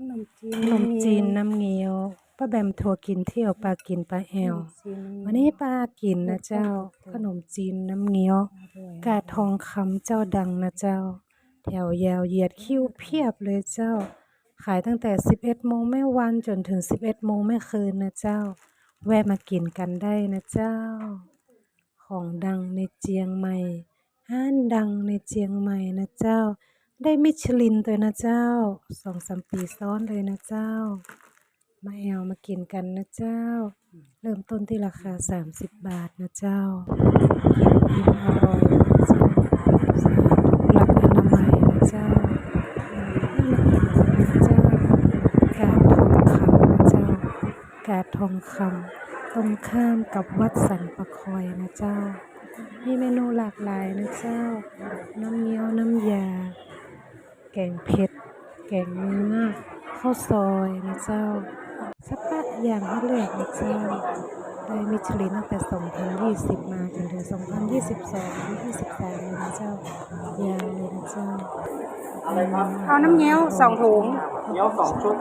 ขนมจีนขนมจีนน้ำเงี้ยวป้าแบมทัวร์กินเที่ยวปลากินปลาแอววันนี้ป้ากินนะเจ้า ขนมจีนน้ำเงี้ยว กาดทองคำเจ้าดังนะเจ้า แถวยาวเหยียดคิ้วเพียบเลยเจ้า ขายตั้งแต่ 11โมงแม่วันจนถึง 11โมงแม่คืนนะเจ้า แวะมากินกันได้นะเจ้า ของดังในเจียงใหม่ห้านดังในเจียงใหม่นะเจ้า ได้มิชลินตัวนะเจ้าสองสามปีซ้อนเลยนะเจ้า มาแอลมากินกันนะเจ้า เริ่มต้นที่ราคา 30 บาทนะเจ้ากินอิ่มอร่อยหลักอนามัยนะเจ้าให้ากินกันะเจ้ากาดทองคำนะเจ้ากาดทองคำตรงข้ามกับวัดสันปะคอยนะเจ้า มีเมนูหลากหลายนะเจ้า น้ำเงี้ยวน้ำย กงเผ็ด แกงเนื้อข้าวซอยนะเจ้าสักปะอย่างให้เลือกนะเจ้า ได้มิชลินตั้งแต่ 2020 มาจนถึง 2022หรือ23เลยนะเจ้ายาวเลยนะเจ้า เอาน้ำเงี้ยวสองถุง เงี้ยวสองชุด